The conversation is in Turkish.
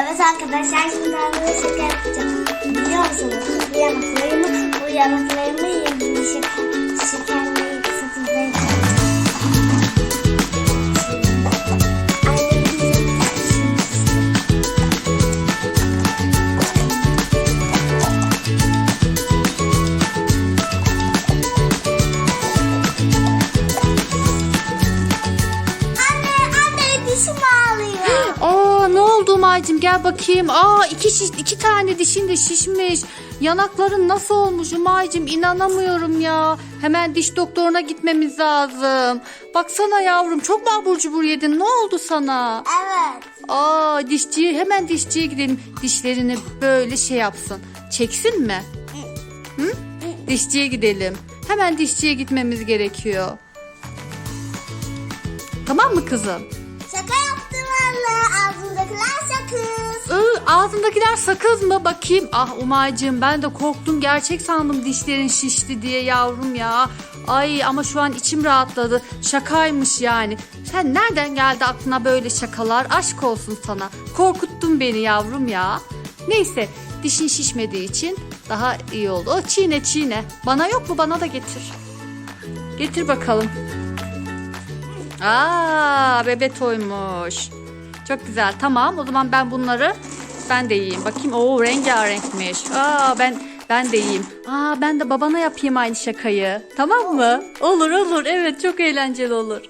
Evet arkadaşlar şimdi şaka yapacağım. Biliyor musunuz? Bu yanaklarımı, bu yanaklarımı yedim. şeker, şekerleri Umay'cığım gel bakayım. Aa iki, şiş, iki tane dişin de şişmiş. Yanakların nasıl olmuş Umay'cığım inanamıyorum ya. Hemen diş doktoruna gitmemiz lazım. Baksana yavrum çok mu abur cubur yedin ne oldu sana? Evet. Aa dişçiye hemen dişçiye gidelim. Dişlerini böyle şey yapsın. Çeksin mi? Hı? Dişçiye gidelim. Hemen dişçiye gitmemiz gerekiyor. Tamam mı kızım? Şaka yaptım anne. Ağzımdakiler sakız. Iı, ağzındakiler sakız mı? Bakayım. Ah Umay'cığım ben de korktum. Gerçek sandım dişlerin şişti diye yavrum ya. Ay ama şu an içim rahatladı. Şakaymış yani. Sen nereden geldi aklına böyle şakalar? Aşk olsun sana. Korkuttun beni yavrum ya. Neyse dişin şişmediği için daha iyi oldu. O çiğne çiğne. Bana yok mu? Bana da getir. Getir bakalım. Aa bebe toymuş. Çok güzel. Tamam. O zaman ben bunları ben de yiyeyim. Bakayım. Oo rengarenkmiş. Aa ben ben de yiyeyim. Aa ben de babana yapayım aynı şakayı. Tamam mı? Olur olur. Evet çok eğlenceli olur.